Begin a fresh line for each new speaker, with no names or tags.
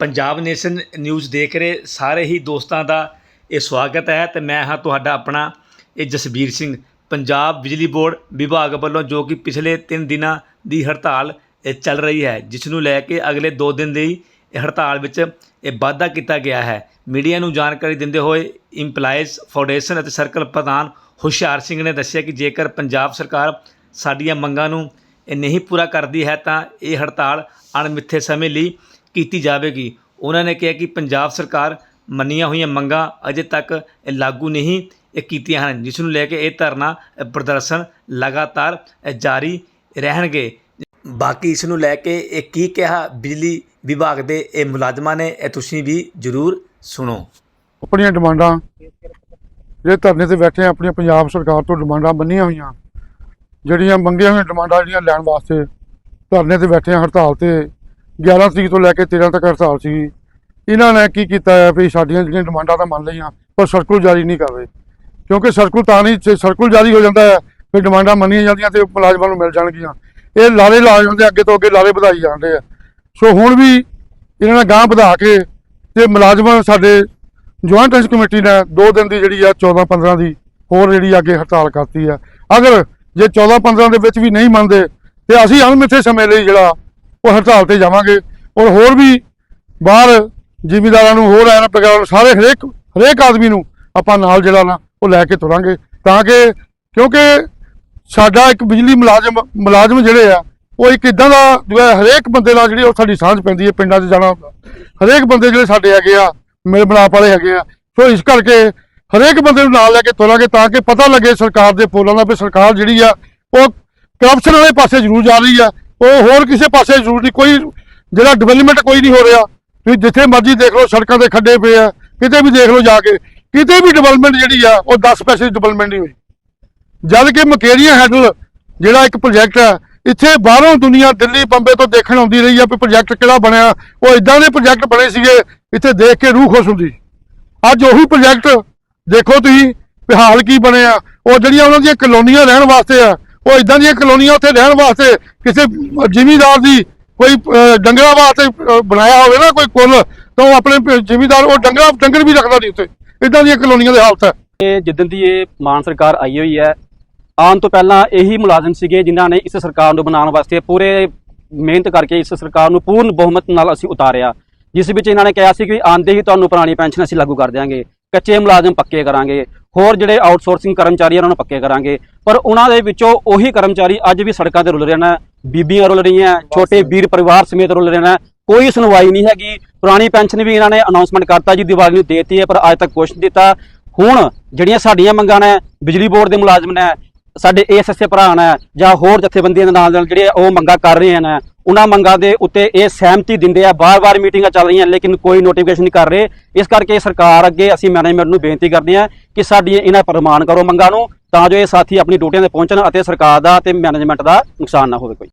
Punjab nation news ਦੇਖ ਰਹੇ ਸਾਰੇ ਹੀ ਦੋਸਤਾਂ ਦਾ ਇਹ ਸਵਾਗਤ ਹੈ ਤੇ ਮੈਂ ਹਾਂ ਤੁਹਾਡਾ ਆਪਣਾ ਇਹ ਜਸਬੀਰ ਸਿੰਘ, ਪੰਜਾਬ ਬਿਜਲੀ ਬੋਰਡ ਵਿਭਾਗ ਵੱਲੋਂ ਜੋ ਕਿ ਪਿਛਲੇ 3 ਦਿਨਾਂ ਦੀ ਹੜਤਾਲ, ਇਹ ਚੱਲ ਰਹੀ ਹੈ, ਜਿਸ ਨੂੰ ਲੈ ਕੇ ਅਗਲੇ 2 ਦਿਨ ਦੀ ਇਹ ਹੜਤਾਲ ਵਿੱਚ ਇਹ ਵਾਧਾ ਕੀਤਾ ਗਿਆ ਹੈ। ਮੀਡੀਆ ਨੂੰ ਜਾਣਕਾਰੀ ਦਿੰਦੇ ਹੋਏ ਇੰਪਲਾਈਜ਼ ਫਾਊਂਡੇਸ਼ਨ ਅਤੇ ਸਰਕਲ ਪ੍ਰਧਾਨ ਹੁਸ਼ਿਆਰ ਸਿੰਘ ਨੇ ਦੱਸਿਆ ਕਿ ਜੇਕਰ ਪੰਜਾਬ ਸਰਕਾਰ ਸਾਡੀਆਂ ਮੰਗਾਂ ਨੂੰ ਇਹ ਨਹੀਂ ਪੂਰਾ ਕਰਦੀ ਹੈ ਤਾਂ ਇਹ ਹੜਤਾਲ ਅਣਮਿੱਥੇ ਸਮੇਂ ਲਈ ਕੀਤੀ ਜਾਵੇਗੀ। ਉਹਨਾਂ ਨੇ ਕਿਹਾ ਕਿ ਪੰਜਾਬ ਸਰਕਾਰ ਮੰਨੀਆਂ ਹੋਈਆਂ ਮੰਗਾਂ ਅਜੇ ਤੱਕ ਲਾਗੂ ਨਹੀਂ ਕੀਤੀਆਂ ਹਨ, ਜਿਸ ਨੂੰ ਲੈ ਕੇ ਇਹ ਧਰਨਾ ਪ੍ਰਦਰਸ਼ਨ ਲਗਾਤਾਰ ਜਾਰੀ ਰਹਿਣਗੇ। ਬਾਕੀ ਇਸ ਨੂੰ ਲੈ ਕੇ ਇਹ ਕੀ ਕਿਹਾ ਬਿਜਲੀ ਵਿਭਾਗ ਦੇ ਇਹ ਮੁਲਾਜ਼ਮਾਂ ਨੇ, ਇਹ ਤੁਸੀਂ ਵੀ ਜ਼ਰੂਰ ਸੁਣੋ।
ਆਪਣੀਆਂ ਡਿਮਾਂਡਾਂ, ਜਿਹੜੇ ਧਰਨੇ ਤੇ ਬੈਠੇ ਆ, ਆਪਣੀਆਂ ਪੰਜਾਬ ਸਰਕਾਰ ਤੋਂ ਡਿਮਾਂਡਾਂ ਮੰਨੀਆਂ ਹੋਈਆਂ, ਜਿਹੜੀਆਂ ਮੰਗੀਆਂ ਹੋਈਆਂ ਡਿਮਾਂਡਾਂ ਜਿਹੜੀਆਂ ਲੈਣ ਵਾਸਤੇ ਧਰਨੇ ਤੇ ਬੈਠੇ ਆ ਹੜਤਾਲ ਤੇ 11 ਤਰੀਕ ਤੋਂ ਲੈ ਕੇ 13 ਤੱਕ ਹੜਤਾਲ ਸੀ। ਇਹਨਾਂ ਨੇ ਕੀ ਕੀਤਾ ਹੈ ਵੀ ਸਾਡੀਆਂ ਜਿਹੜੀਆਂ ਡਿਮਾਂਡਾਂ ਤਾਂ ਮੰਨ ਲਈਆਂ, ਪਰ ਸਰਕਲ ਜਾਰੀ ਨਹੀਂ ਕਰ ਰਹੇ। ਕਿਉਂਕਿ ਸਰਕਲ ਤਾਂ ਨਹੀਂ, ਜੇ ਜਾਰੀ ਹੋ ਜਾਂਦਾ ਹੈ, ਫਿਰ ਡਿਮਾਂਡਾਂ ਮੰਨੀਆਂ ਜਾਂਦੀਆਂ ਤੇ ਮੁਲਾਜ਼ਮਾਂ ਨੂੰ ਮਿਲ ਜਾਣਗੀਆਂ। ਇਹ ਲਾਰੇ ਲਾ ਜਾਂਦੇ, ਅੱਗੇ ਤੋਂ ਅੱਗੇ ਲਾਰੇ ਵਧਾਈ ਜਾਂਦੇ ਆ। ਸੋ ਹੁਣ ਵੀ ਇਹਨਾਂ ਨੇ ਗਾਂਹ ਵਧਾ ਕੇ ਤੇ ਮੁਲਾਜ਼ਮਾਂ ਸਾਡੇ ਜੁਆਇੰਟ ਐਕਸ਼ਨ ਕਮੇਟੀ ਨੇ 2 ਦਿਨ ਦੀ ਜਿਹੜੀ ਆ 14 15 ਦੀ ਹੋਰ ਜਿਹੜੀ ਅੱਗੇ ਹੜਤਾਲ ਕਰਤੀ ਆ। ਅਗਰ ਜੇ 14 15 ਦੇ ਵਿੱਚ ਵੀ ਨਹੀਂ ਮੰਨਦੇ, ਤੇ ਅਸੀਂ ਅਣਮਿੱਥੇ ਸਮੇਂ ਲਈ ਜਿਹੜਾ ਉਹ ਹੜਤਾਲ ਤੇ ਜਾਵਾਂਗੇ। ਔਰ ਹੋਰ ਵੀ ਬਾਹਰ ਜ਼ਿਮੀਦਾਰਾਂ ਨੂੰ ਹੋਰ ਐਨ ਪ੍ਰਕਾਰ ਸਾਰੇ ਹਰੇਕ ਹਰੇਕ ਆਦਮੀ ਨੂੰ ਆਪਾਂ ਨਾਲ ਜਿਹੜਾ ਨਾ, ਉਹ ਲੈ ਕੇ ਤੁਰਾਂਗੇ। ਤਾਂ ਕਿ ਕਿਉਂਕਿ ਸਾਡਾ ਇੱਕ ਬਿਜਲੀ ਮੁਲਾਜ਼ਮ ਮੁਲਾਜ਼ਮ ਜਿਹੜੇ ਆ, ਉਹ ਇੱਕ ਇਦਾਂ ਦਾ ਜੋ ਹੈ ਹਰੇਕ ਬੰਦੇ ਨਾਲ ਜਿਹੜੀ ਉਹ ਸਾਡੀ ਸਾਂਝ ਪੈਂਦੀ ਹੈ, ਪਿੰਡਾਂ 'ਚ ਜਾਣਾ ਹਰੇਕ ਬੰਦੇ ਜਿਹੜੇ ਸਾਡੇ ਹੈਗੇ ਆ, ਮਿਲ ਮਿਲਾਪ ਵਾਲੇ ਹੈਗੇ ਆ, ਸੋ ਇਸ ਕਰਕੇ ਹਰੇਕ ਬੰਦੇ ਨੂੰ ਨਾਲ ਲੈ ਕੇ ਤੁਰਾਂਗੇ ਤਾਂ ਕਿ ਪਤਾ ਲੱਗੇ ਸਰਕਾਰ ਦੇ ਪੋਲਾਂ ਦਾ ਵੀ ਸਰਕਾਰ ਜਿਹੜੀ ਆ, ਉਹ ਕਰਪਸ਼ਨ ਵਾਲੇ ਪਾਸੇ ਜ਼ਰੂਰ ਜਾ ਰਹੀ ਆ। ਉਹ ਹੋਰ ਕਿਸੇ ਪਾਸੇ ਜ਼ਰੂਰ ਨਹੀਂ। ਕੋਈ ਜਿਹੜਾ ਡਿਵੈਲਪਮੈਂਟ ਕੋਈ ਨਹੀਂ ਹੋ ਰਿਹਾ। ਤੁਸੀਂ ਜਿੱਥੇ ਮਰਜ਼ੀ ਦੇਖ ਲਓ, ਸੜਕਾਂ ਦੇ ਖੱਡੇ ਪਏ ਆ। ਕਿਤੇ ਵੀ ਦੇਖ ਲਓ ਜਾ ਕੇ। ਕਿਤੇ ਵੀ ਡਿਵੈਲਪਮੈਂਟ ਜਿਹੜੀ ਆ, ਉਹ 10 ਪੈਸੇ ਦੀ ਡਿਵੈਲਪਮੈਂਟ ਨਹੀਂ ਹੋਈ। ਜਦ ਕਿ ਮਕੇਰੀਆ ਹੈਡਲ ਜਿਹੜਾ ਇੱਕ ਪ੍ਰੋਜੈਕਟ ਹੈ ਇੱਥੇ ਬਾਹਰੋਂ ਦੁਨੀਆ ਦਿੱਲੀ, ਬੰਬੇ ਤੋਂ ਦੇਖਣ ਆਉਂਦੀ ਰਹੀ ਆ ਵੀ ਪ੍ਰੋਜੈਕਟ ਕਿਹੜਾ ਬਣਿਆ। ਉਹ ਇਦਾਂ ਦੇ ਪ੍ਰੋਜੈਕਟ ਬਣੇ ਸੀਗੇ, ਇੱਥੇ ਦੇਖ ਕੇ ਰੂਹ ਖੁਸ਼ ਹੁੰਦੀ। ਅੱਜ ਉਹੀ ਪ੍ਰੋਜੈਕਟ ਦੇਖੋ ਤੁਸੀਂ ਵੀ ਹਾਲ ਕੀ ਬਣਿਆ। ਉਹ ਜਿਹੜੀਆਂ ਉਹਨਾਂ ਦੀਆਂ ਕਲੋਨੀਆਂ ਰਹਿਣ ਵਾਸਤੇ ਆ ਉਹ ਇਦਾਂ ਦੀਆਂ ਕਲੋਨੀਆਂ ਉੱਥੇ ਰਹਿਣ ਵਾਸਤੇ ਕਿਸੇ ਜ਼ਿਮੀਂਦਾਰ ਦੀ ਕੋਈ ਅਹ, ਡੰਗਰਾਂ ਵਾਸਤੇ ਬਣਾਇਆ ਹੋਵੇ ਨਾ ਕੋਈ ਕੁੱਲ ਤਾਂ ਉਹ ਆਪਣੇ ਪ- ਜ਼ਿਮੀਂਦਾਰ ਉਹ ਡੰਗਰਾਂ ਡੰਗਰ ਵੀ ਰੱਖਦਾ ਨਹੀਂ ਉੱਥੇ। ਇਦਾਂ ਦੀਆਂ ਕਲੋਨੀਆਂ ਦੇ ਹਾਲਤ ਹੈ।
ਇਹ ਜਿੱਦਣ ਦੀ ਇਹ ਮਾਨ ਸਰਕਾਰ ਆਈ ਹੋਈ ਹੈ ਆਉਣ ਤੋਂ ਪਹਿਲਾਂ ਇਹੀ ਮੁਲਾਜ਼ਮ ਸੀਗੇ ਜਿਨ੍ਹਾਂ ਨੇ ਇਸ ਸਰਕਾਰ ਨੂੰ ਬਣਾਉਣ ਵਾਸਤੇ ਪੂਰੇ ਮਿਹਨਤ ਕਰਕੇ ਇਸ ਸਰਕਾਰ ਨੂੰ ਪੂਰਨ ਬਹੁਮਤ ਨਾਲ ਅਸੀਂ ਉਤਾਰਿਆ ਜਿਸ ਵਿੱਚ ਇਹਨਾਂ ਨੇ ਕਿਹਾ ਸੀ ਕਿ ਆਂਦੇ ਹੀ ਤੁਹਾਨੂੰ ਪੁਰਾਣੀ ਪੈਨਸ਼ਨ ਅਸੀਂ ਲਾਗੂ ਕਰ ਦਿਆਂਗੇ। ਕੱਚੇ ਮੁਲਾਜ਼ਮ ਪੱਕੇ ਕਰਾਂਗੇ ਹੋਰ ਜਿਹੜੇ ਆਊਟਸੋਰਸਿੰਗ ਕਰਮਚਾਰੀ ਉਹਨਾਂ ਨੂੰ ਪੱਕੇ ਕਰਾਂਗੇ। ਪਰ ਉਹਨਾਂ ਦੇ ਵਿੱਚੋਂ ਉਹੀ ਕਰਮਚਾਰੀ ਅੱਜ ਵੀ ਸੜਕਾਂ ਤੇ ਰੁਲ ਰਹੇ ਨੇ ਬੀਬੀਆਂ ਰੁਲ ਰਹੀਆਂ ਛੋਟੇ ਵੀਰ ਪਰਿਵਾਰ ਸਮੇਤ ਰੁਲ ਰਹੇ ਨੇ ਕੋਈ ਸੁਣਵਾਈ ਨਹੀਂ ਹੈਗੀ। ਪੁਰਾਣੀ ਪੈਨਸ਼ਨ ਵੀ ਇਹਨਾਂ ਨੇ ਅਨਾਉਂਸਮੈਂਟ ਕਰਤਾ ਜੀ ਦੀਵਾਲੀ ਨੂੰ ਦੇਤੀ ਹੈ ਪਰ ਅੱਜ ਤੱਕ ਕੁਛ ਨਹੀਂ ਦਿੱਤਾ। ਹੁਣ ਜਿਹੜੀਆਂ ਸਾਡੀਆਂ ਮੰਗਾਂ ਨੇ ਬਿਜਲੀ ਬੋਰਡ ਦੇ ਮੁਲਾਜ਼ਮ ਨੇ ਸਾਡੇ ਏਐਸਐਸ ਭਰਾ ਨੇ ਜਾਂ ਹੋਰ ਜਥੇਬੰਦੀਆਂ ਦੇ ਨਾਲ ਨਾਲ ਜਿਹੜੇ ਉਹ ਮੰਗਾਂ ਕਰ ਰਹੇ ਹਨ ਉਹਨਾਂ ਮੰਗਾਂ ਦੇ ਉੱਤੇ ਇਹ ਸਹਿਮਤੀ ਦਿੰਦੇ ਆ। ਬਾਰ-ਬਾਰ ਮੀਟਿੰਗਾਂ ਚੱਲ ਰਹੀਆਂ, ਲੇਕਿਨ ਕੋਈ ਨੋਟੀਫਿਕੇਸ਼ਨ ਨਹੀਂ ਕਰ ਰਹੇ। ਇਸ ਕਰਕੇ ਸਰਕਾਰ ਅੱਗੇ ਅਸੀਂ ਮੈਨੇਜਮੈਂਟ ਨੂੰ ਬੇਨਤੀ ਕਰਦੇ ਹਾਂ ਕਿ ਸਾਡੀਆਂ ਇਹਨਾਂ ਪ੍ਰਮਾਣ ਕਰੋ ਮੰਗਾਂ ਨੂੰ, ਤਾਂ ਜੋ ਇਹ ਸਾਥੀ ਆਪਣੀ ਡਿਊਟੀਆਂ ਤੇ ਪਹੁੰਚਣ ਅਤੇ ਸਰਕਾਰ ਦਾ ਤੇ ਮੈਨੇਜਮੈਂਟ ਦਾ ਨੁਕਸਾਨ ਨਾ ਹੋਵੇ ਕੋਈ।